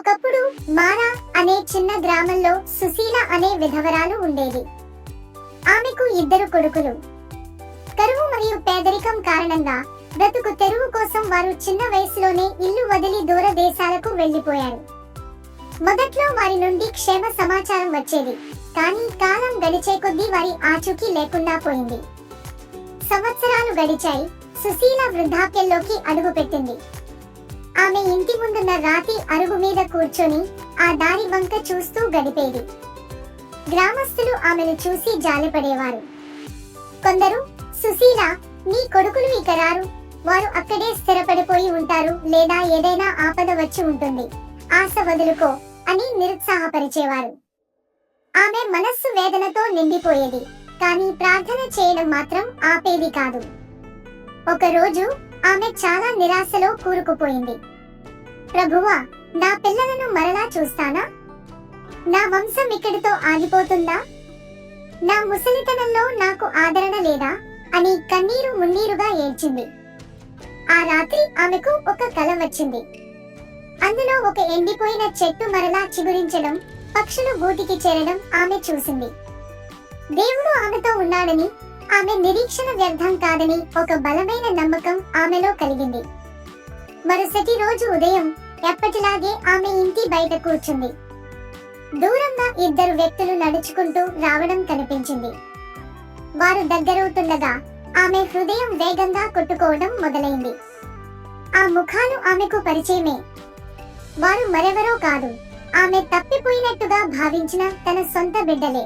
ఒకప్పుడు మారా అనే చిన్న గ్రామంలో సుశీల అనే విధవరాలు ఉండేది ఆమెకు ఇద్దరు కొడుకులు. కరువు మరియు పేదరికం కారణంగా బ్రతుకు తెరువు కోసం వారు చిన్న వయసులోనే ఇల్లు వదిలి దూర దేశాలకు వెళ్ళిపోయారు మొదట్లో వారి నుండి క్షేమ సమాచారం వచ్చేది కానీ కాలం గడిచే కొద్దీ వారి ఆచూకీ లేకుండా పోయింది. సంవత్సరాలు గడిచాయి సుశీల వృద్ధాప్యంలోకి అడుగుపెట్టింది. ఆమె ఇంటి ముందున్న రాతి అరుగు మీద కూర్చొని ఆ దారి వంక చూస్తూ గడిపేది. గ్రామస్తులు ఆమెను చూసి జాలిపడేవారు. కొందరు సుశీల నీ కొడుకులు ఇక రారు. వారు అక్కడే స్థిరపడిపోయి ఉంటారు లేదా ఏదైనా ఆపద వచ్చి ఉంటుంది. ఆశ వదులుకో అని నిరుత్సాహపరిచేవారు. ఆమె మనస్సు వేదనతో నిండిపోయేది. కానీ ప్రార్థన చేయడం మాత్రం ఆపేది కాదు. ఒకరోజు ఆమె చాలా నిరాశలో కూరుకుపోయింది. ప్రభువా నా పిల్లలను మరలా చూస్తానా? నా వంశం ఇక్కడితో ఆగిపోతుందా? నా ముసలితనంలో నాకు ఆదరణ లేదా అని కన్నీరు మున్నీరుగా ఏడ్చింది. ఆ రాత్రి ఆమెకు ఒక కల వచ్చింది. అందులో ఒక ఎండిపోయిన చెట్టు మరలా చిగురించడం పక్షులు గూటికి చేరడం ఆమె చూసింది. దేవుడు ఆమెతో ఉన్నాడని ఆమె నిరీక్షణ వ్యర్థం కాదని ఒక బలమైన నమ్మకం ఆమెలో కలిగింది. మరుసటి రోజు ఉదయం ఎప్పటిలాగే ఆమె ఇంటి బయట కూర్చుంది. దూరంగా ఇద్దరు వ్యక్తులు నడుచుకుంటూ రావడం కనిపించింది. వారు దగ్గరవుతుండగా ఆమె హృదయం వేగంగా కొట్టుకోవడం మొదలైంది. ఆ ముఖాలు ఆమెకు పరిచయమే. వారు మరెవరో కాదు ఆమె తప్పిపోయినట్టుగా భావించిన తన సొంత బిడ్డలే.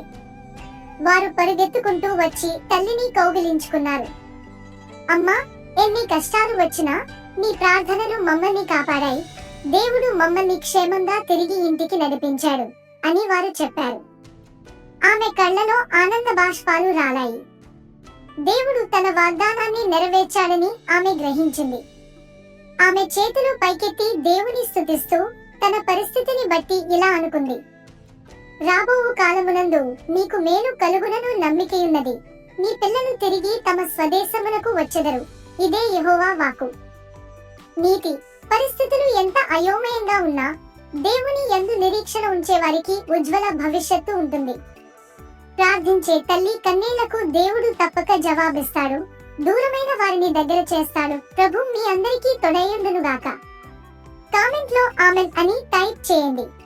వారు పరిగెత్తుకుంటూ వచ్చి తల్లిని కౌగిలించుకున్నారు. అమ్మా ఎన్ని కష్టాలు వచ్చినా నీ ప్రార్థనలు మమ్మల్ని కాపాడాయి. దేవుడు మమ్మల్ని క్షేమంగా తిరిగి ఇంటికి నడిపించాడు అని వారు చెప్పారు. ఆమె కళ్ళలో ఆనంద బాష్పాలు రాలాయి. దేవుడు తన వాగ్దానాన్ని నెరవేర్చాడని ఆమె గ్రహించింది. ఆమె చేతులు పైకెత్తి దేవుని స్థుతిస్తూ తన పరిస్థితిని బట్టి ఇలా అనుకుంది. రాబో కాలమునందు నీకు మేలు కలుగునను నమ్మికయున్నది. నీ పిల్లలు తిరిగి తమ స్వదేశమునకు వచ్చెదరు. ఇదే యహోవా వాకు నీతి. పరిస్థితులు ఎంత అయోమయంగా ఉన్నా దేవుని ఎందు నిరీక్షణ ఉంచే వారికి ఉజ్వల భవిష్యత్తు ఉంటుంది. ప్రార్థించే తల్లి కన్నీళ్ళకు దేవుడు తప్పక జవాబిస్తాడు. దూరమైన వారిని దగ్గర చేస్తాడు. ప్రభు మీ అందరికీ తొడయుండునుగాక కామెంట్లో ఆమెన్ అని టైప్ చేయండి.